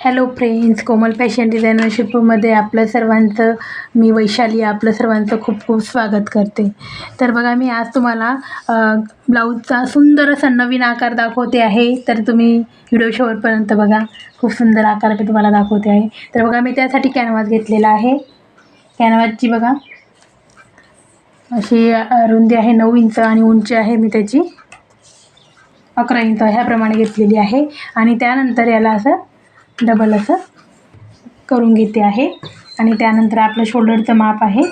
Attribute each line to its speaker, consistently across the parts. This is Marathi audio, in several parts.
Speaker 1: हॅलो फ्रेंड्स कोमल फॅशन डिझायनरशिपमध्ये आपलं सर्वांचं मी वैशाली आपलं सर्वांचं खूप खूप स्वागत करते. तर बघा मी आज तुम्हाला ब्लाऊजचा सुंदर असा नवीन आकार दाखवते आहे. तर तुम्ही व्हिडिओ शेवटपर्यंत बघा. खूप सुंदर आकार मी तुम्हाला दाखवते आहे. तर बघा मी त्यासाठी कॅनव्हास घेतलेला आहे. कॅनव्हासची बघा. अशी रुंदी आहे नऊ इंच आणि उंची आहे मी त्याची. अकरा इंच ह्याप्रमाणे घेतलेली आहे. आणि त्यानंतर याला असं डबल असं करून घेते आहे. आणि त्यानंतर आपलं शोल्डरचं माप आहे.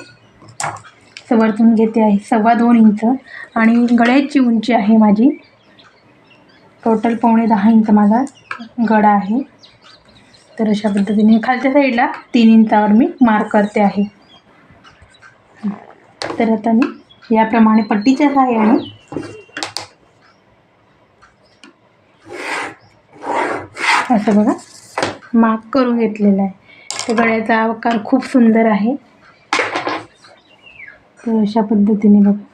Speaker 1: असं वरतून घेते आहे. सव्वा दोन इंच. आणि गळ्याची उंची आहे माझी. टोटल पावणे दहा इंच माझा गळा आहे. तर अशा पद्धतीने खालच्या साईडला तीन इंचावर मी मार्क करते आहे. तर आता मी याप्रमाणे पट्टीच्या सहाय्याने असं बघा. मार्क करून घेतलेला आहे. तर गळ्याचा आकार खूप सुंदर आहे. तर अशा पद्धतीने बघा.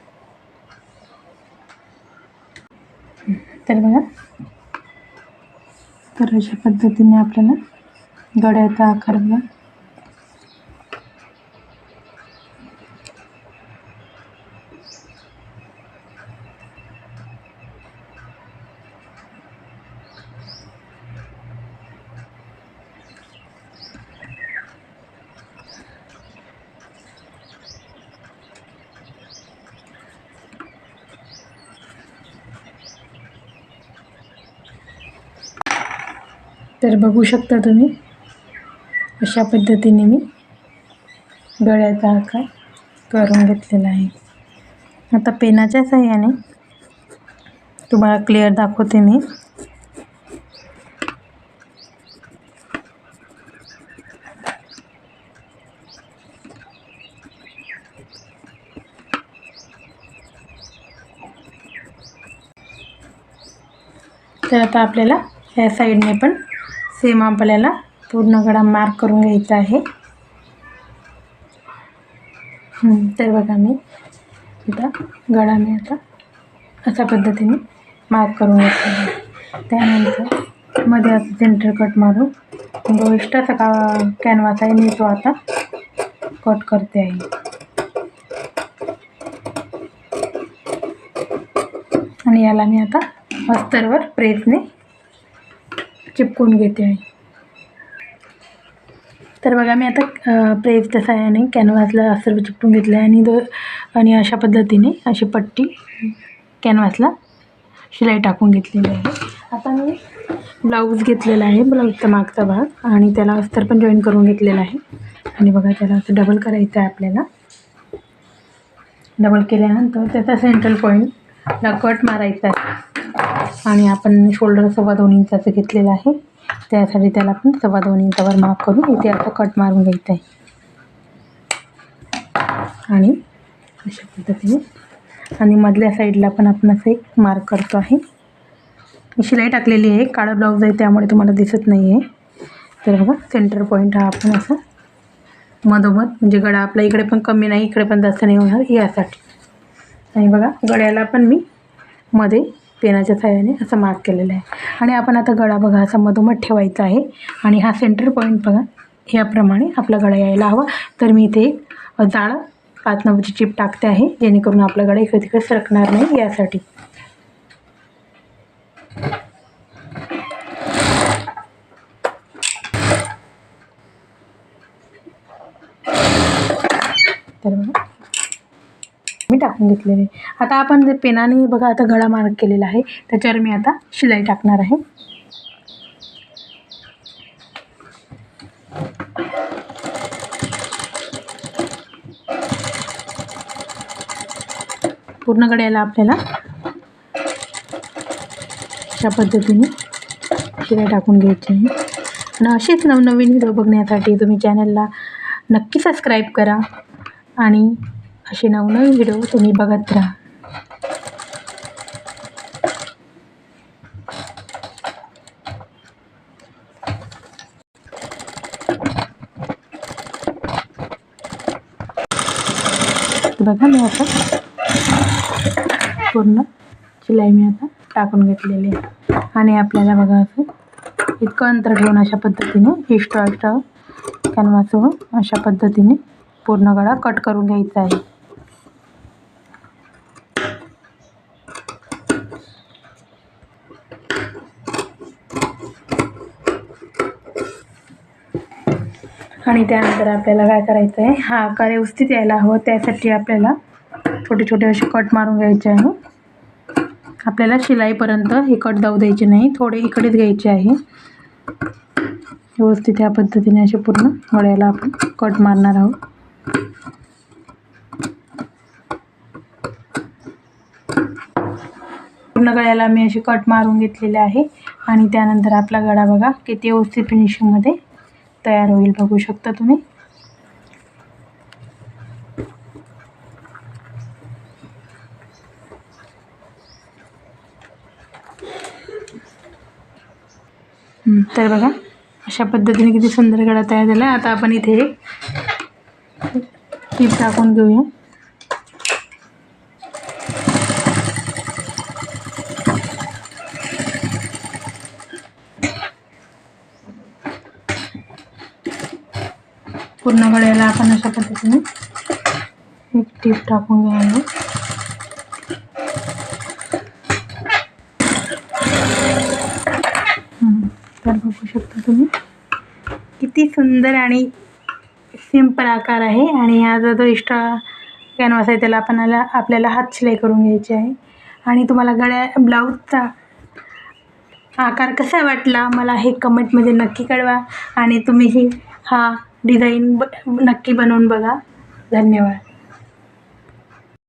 Speaker 1: तर बघा. तर अशा पद्धतीने आपल्याला गळ्याचा आकार बघा. तर बघू शकता तुम्ही. अशा पद्धतीने मी गळ्याचा आकार करून घेतलेला आहे. आता पेनाच्या साह्याने तुम्हाला क्लिअर दाखवते मी. तर आता आपल्याला ह्या साईडने पण सेम आपल्याला पूर्ण गळा मार्क करून घ्यायचा आहे. तर बघा मी आता गळा मी आता अशा पद्धतीने मार्क करून घेतलेला आहे. त्यानंतरमध्ये असं सेंटर कट मारून जो एक्स्ट्राचा का कॅनवास आहे मी तो आता कट करते आहे. आणि याला मी आता अस्तरवर प्रेसने चिपकून घेते आहे तर बघा मी आता अ, प्रेसच्या साह्याने कॅनव्हासला अस्तर चिपटून घेतलं आहे आणि दो आणि अशा पद्धतीने अशी पट्टी कॅनव्हासला शिलाई टाकून घेतलेली आहे. आता मी ब्लाऊज घेतलेला आहे ब्लाऊजचा मागचा भाग आणि त्याला अस्तर पण जॉईन करून घेतलेला आहे. आणि बघा त्याला असं डबल करायचं आहे आपल्याला. डबल केल्यानंतर त्याचा सेंट्रल पॉईंट ला कट मारायचा आहे. आणि आपण शोल्डर सव्वा दोन इंचाचं घेतलेलं आहे. त्यासाठी त्याला आपण सव्वा दोन इंचावर मार्क करून इथे असं कट मारून घ्यायचं आहे. आणि अशा पद्धतीने. आणि मधल्या साईडला पण आपण असं एक मार्क करतो आहे. मी शिलाई टाकलेली आहे. काळा ब्लाऊज आहे त्यामुळे तुम्हाला दिसत नाही आहे तर बघा सेंटर पॉईंट हा आपण असा मधोमध म्हणजे गळा आपला इकडे पण कमी नाही इकडे पण जास्त नाही होणार यासाठी. आणि बघा गळ्याला पण मी मध्ये पेनाच्या साह्याने असं मार्क केलेलं आहे. आणि आपण आता गळा बघा असा मधोमध ठेवायचा आहे. आणि हा सेंटर पॉईंट बघा याप्रमाणे आपला गळा यायला हवा. तर मी इथे एक जाळं पाच नंबरची चिप टाकते आहे जेणेकरून आपला गळा इकडे तिकडे सरकणार नाही यासाठी. तर बघा मी टाकून घेतलेले आता आपण जे पेनाने बघा आता गळा मार्क केलेला आहे. त्याच्यावर मी आता शिलाई टाकणार आहे. पूर्ण गड्याला आपल्याला अशा पद्धतीने शिलाई टाकून घ्यायची आहे. आणि असेच नवनवीन व्हिडिओ बघण्यासाठी तुम्ही चॅनलला नक्की सबस्क्राईब करा. आणि असे नवनवीन व्हिडिओ तुम्ही बघत राहा. बघा मी आता पूर्ण शिलाई मी आता टाकून घेतलेली आहे. आणि आपल्याला बघा असं इतकं अंतर ठेवून अशा पद्धतीने एक्स्ट्रा एक्स्ट्रा कॅनवासवर अशा पद्धतीने पूर्ण गळा कट करून घ्यायचा आहे. आणि त्यानंतर आपल्याला काय करायचं आहे हा आकार व्यवस्थित यायला हवं. त्यासाठी आपल्याला छोटे छोटे असे कट मारून घ्यायचे आहे. आपल्याला शिलाईपर्यंत हे कट जाऊ द्यायचे नाही. थोडे इकडेच घ्यायचे आहे. व्यवस्थित ह्या पद्धतीने असे पूर्ण गळ्याला आपण कट मारणार आहोत. पूर्ण गळ्याला मी असे कट मारून घेतलेले आहे. आणि त्यानंतर आपला गळा बघा किती व्यवस्थित फिनिशिंगमध्ये तयार होईल बघू शकता तुम्ही. तर बघा अशा पद्धतीने किती सुंदर गळा तयार झाला. आता आपण इथे टीप टाकून घेऊया. पूर्ण गळ्याला आपण अशा पद्धतीने एक टीप टाकून घ्यायला तर बघू शकता तुम्ही. किती सुंदर आणि सिंपल आकार आहे आणि हा जो एक्स्ट्रा कॅनव्हास आहे त्याला आपण आला आपल्याला हात शिलाई करून घ्यायची आहे. आणि तुम्हाला गळ्या ब्लाऊजचा आकार कसा वाटला मला हे कमेंटमध्ये नक्की कळवा. आणि तुम्हीही हा डिझाईन ब नक्की बनवून बघा. धन्यवाद.